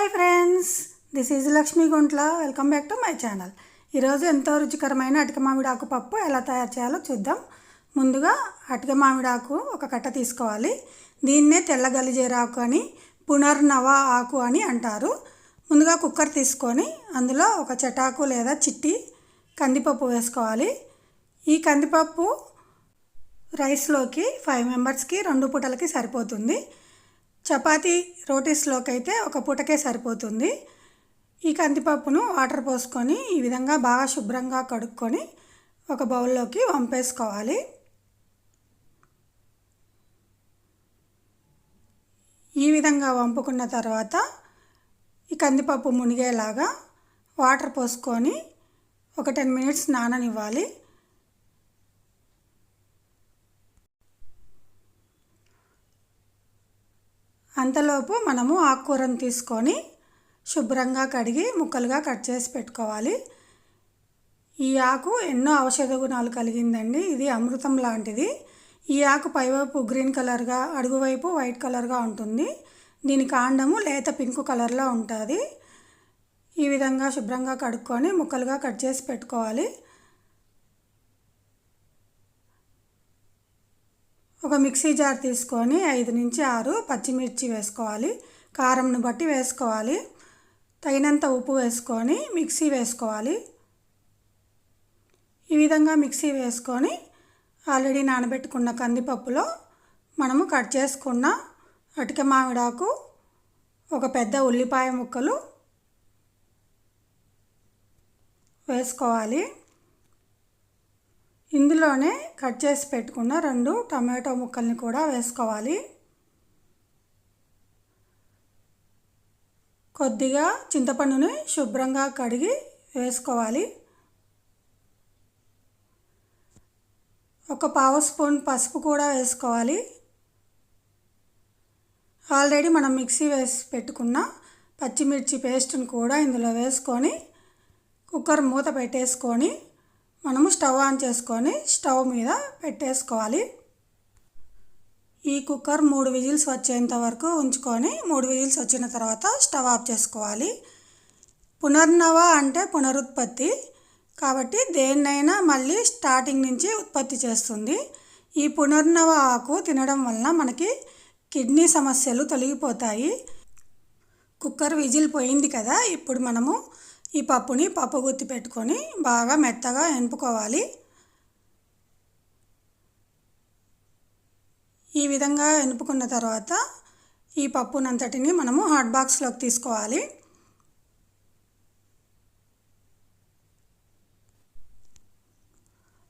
Hi friends this is Lakshmi Guntla. Welcome back to my channel. ఈరోజు ఎంతో రుచికరమైన అటిక మామిడాకు పప్పు ఎలా తయారు చేయాలో చూద్దాం. ముందుగా అటిక మామిడాకు ఒక కట్ట తీసుకోవాలి. దీన్నే తెల్ల గలిజేరాకు అని పునర్నవ ఆకు అని అంటారు. ముందుగా కుక్కర్ తీసుకొని అందులో ఒక చటాకు లేదా చిట్టి కందిపప్పు వేసుకోవాలి. ఈ కందిపప్పు రైస్లోకి ఫైవ్ మెంబర్స్కి రెండు పూటలకి సరిపోతుంది. చపాతీ రోటీస్లోకి అయితే ఒక పూటకే సరిపోతుంది. ఈ కందిపప్పును వాటర్ పోసుకొని ఈ విధంగా బాగా శుభ్రంగా కడుక్కొని ఒక బౌల్లోకి వంపేసుకోవాలి. ఈ విధంగా వంపుకున్న తర్వాత ఈ కందిపప్పు మునిగేలాగా వాటర్ పోసుకొని ఒక టెన్ మినిట్స్ నాననివ్వాలి. అంతలోపు మనము ఆకుకూరను తీసుకొని శుభ్రంగా కడిగి ముక్కలుగా కట్ చేసి పెట్టుకోవాలి. ఈ ఆకు ఎన్నో ఔషధ గుణాలు కలిగిందండి. ఇది అమృతం లాంటిది. ఈ ఆకు పైవైపు గ్రీన్ కలర్గా అడుగువైపు వైట్ కలర్గా ఉంటుంది. దీని కాండము లేత పింక్ కలర్లో ఉంటుంది. ఈ విధంగా శుభ్రంగా కడుక్కొని ముక్కలుగా కట్ చేసి పెట్టుకోవాలి. ఒక మిక్సీ జార్ తీసుకొని ఐదు నుంచి ఆరు పచ్చిమిర్చి వేసుకోవాలి. కారంను బట్టి వేసుకోవాలి. తగినంత ఉప్పు వేసుకొని మిక్సీ వేసుకోవాలి. ఈ విధంగా మిక్సీ వేసుకొని ఆల్రెడీ నానబెట్టుకున్న కందిపప్పులో మనము కట్ చేసుకున్న అటిక మామిడాకు ఒక పెద్ద ఉల్లిపాయ ముక్కలు వేసుకోవాలి. ఇందులోనే కట్ చేసి పెట్టుకున్న రెండు టమాటో ముక్కల్ని కూడా వేసుకోవాలి. కొద్దిగా చింతపండుని శుభ్రంగా కడిగి వేసుకోవాలి. ఒక పావు స్పూన్ పసుపు కూడా వేసుకోవాలి. ఆల్రెడీ మనం మిక్సీ వేసి పెట్టుకున్న పచ్చిమిర్చి పేస్ట్ని కూడా ఇందులో వేసుకొని కుక్కర్ మూత పెట్టేసుకొని మనము స్టవ్ ఆన్ చేసుకొని స్టవ్ మీద పెట్టేసుకోవాలి. ఈ కుక్కర్ మూడు విజిల్స్ వచ్చేంత వరకు ఉంచుకొని మూడు విజిల్స్ వచ్చిన తర్వాత స్టవ్ ఆఫ్ చేసుకోవాలి. పునర్నవ అంటే పునరుత్పత్తి కాబట్టి దేన్నైనా మళ్ళీ స్టార్టింగ్ నుంచి ఉత్పత్తి చేస్తుంది. ఈ పునర్నవ ఆకు తినడం వలన మనకి కిడ్నీ సమస్యలు తొలగిపోతాయి. కుక్కర్ విజిల్ పోయింది కదా ఇప్పుడు మనము ఈ పప్పుని పప్పు గుత్తి పెట్టుకొని బాగా మెత్తగా ఎనుపుకోవాలి. ఈ విధంగా ఎనుపుకున్న తర్వాత ఈ పప్పునంతటిని మనము హాట్ బాక్స్లోకి తీసుకోవాలి.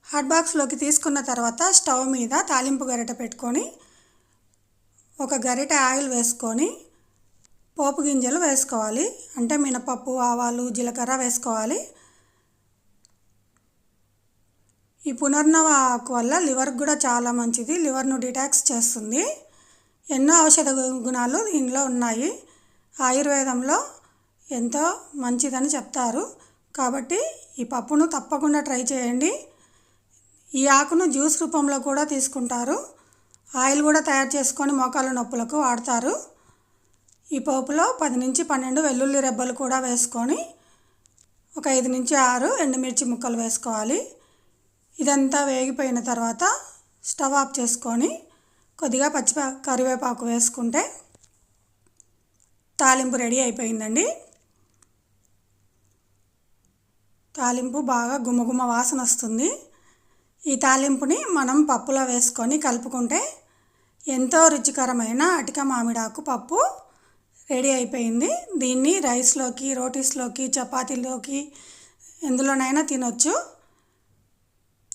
హాట్ బాక్స్లోకి తీసుకున్న తర్వాత స్టవ్ మీద తాలింపు గరిట పెట్టుకొని ఒక గరిట ఆయిల్ వేసుకొని పోపు గింజలు వేసుకోవాలి. అంటే మినపప్పు ఆవాలు జీలకర్ర వేసుకోవాలి. ఈ పునర్నవ ఆకు వల్ల లివర్కి కూడా చాలా మంచిది. లివర్ను డిటాక్స్ చేస్తుంది. ఎన్నో ఔషధ గుణాలు దీనిలో ఉన్నాయి. ఆయుర్వేదంలో ఎంతో మంచిదని చెప్తారు. కాబట్టి ఈ పప్పును తప్పకుండా ట్రై చేయండి. ఈ ఆకును జ్యూస్ రూపంలో కూడా తీసుకుంటారు. ఆయిల్ కూడా తయారు చేసుకొని మోకాళ్ళ నొప్పులకు వాడతారు. ఈ పోపులో పది నుంచి పన్నెండు వెల్లుల్లి రెబ్బలు కూడా వేసుకొని ఒక ఐదు నుంచి ఆరు ఎండుమిర్చి ముక్కలు వేసుకోవాలి. ఇదంతా వేగిపోయిన తర్వాత స్టవ్ ఆఫ్ చేసుకొని కొద్దిగా పచ్చి కరివేపాకు వేసుకుంటే తాలింపు రెడీ అయిపోయిందండి. తాలింపు బాగా గుమగుమ వాసన వస్తుంది. ఈ తాలింపుని మనం పప్పులో వేసుకొని కలుపుకుంటే ఎంతో రుచికరమైన అటిక మామిడాకు పప్పు రెడీ అయిపోయింది. దీన్ని రైస్లోకి రోటీస్లోకి చపాతీలోకి ఎందులోనైనా తినొచ్చు.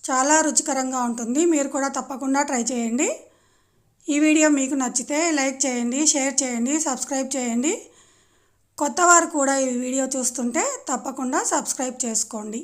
చాలా రుచికరంగా ఉంటుంది. మీరు కూడా తప్పకుండా ట్రై చేయండి. ఈ వీడియో మీకు నచ్చితే లైక్ చేయండి షేర్ చేయండి సబ్స్క్రైబ్ చేయండి. కొత్త వారు కూడా ఈ వీడియో చూస్తుంటే తప్పకుండా సబ్స్క్రైబ్ చేసుకోండి.